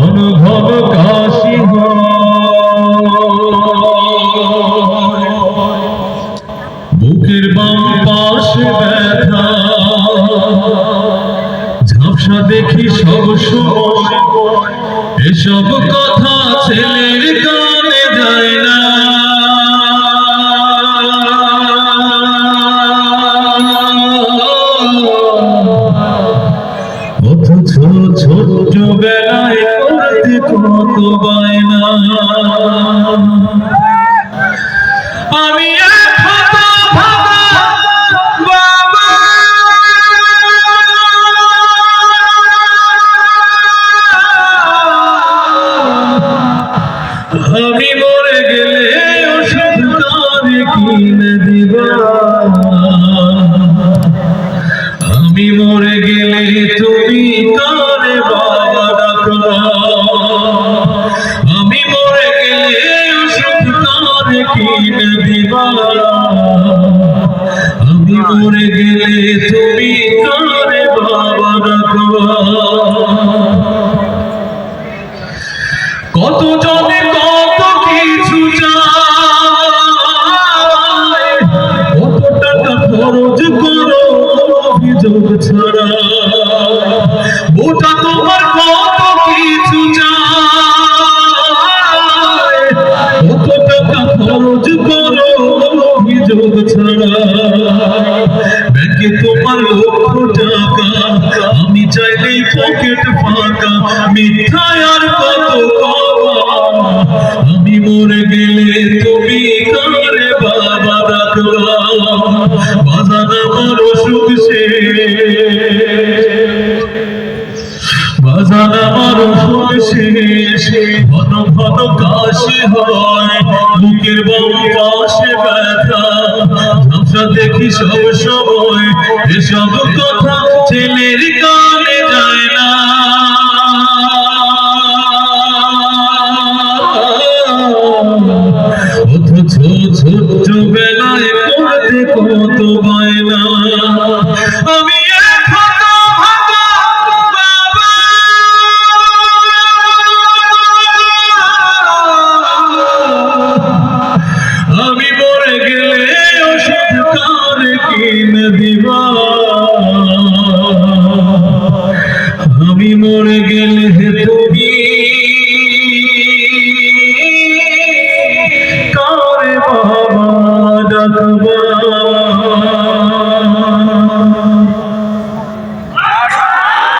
ঘন ঘন কাশি বুকের বাম পাশে ব্যথা। ঝাপসা দেখি সব সময়। এসব কথা ছেলের কানে যায় না। অথচ ছোট্ট বেলায় কত বায়না আমি আমি মরে গেলে ওষুধ কারে কিনে দিবা। আমি মরে আমি মরে গেলে তোমার লক্ষ আমি চাইলেই পকেট ফাঁকা, মিথ্যায় আর কত আমি মরে গেলে তুমি কারে বাবা রাখবা আমার অসুখ বাজান আমার অসুখ শেষ। ঘন ঘন কাশি হয়, বুকের বাম পাশে ব্যথা। ঝাপসা দেখি সব সময় এসব কথা ছেলের কানে যায় না। অথচ ছোট্ট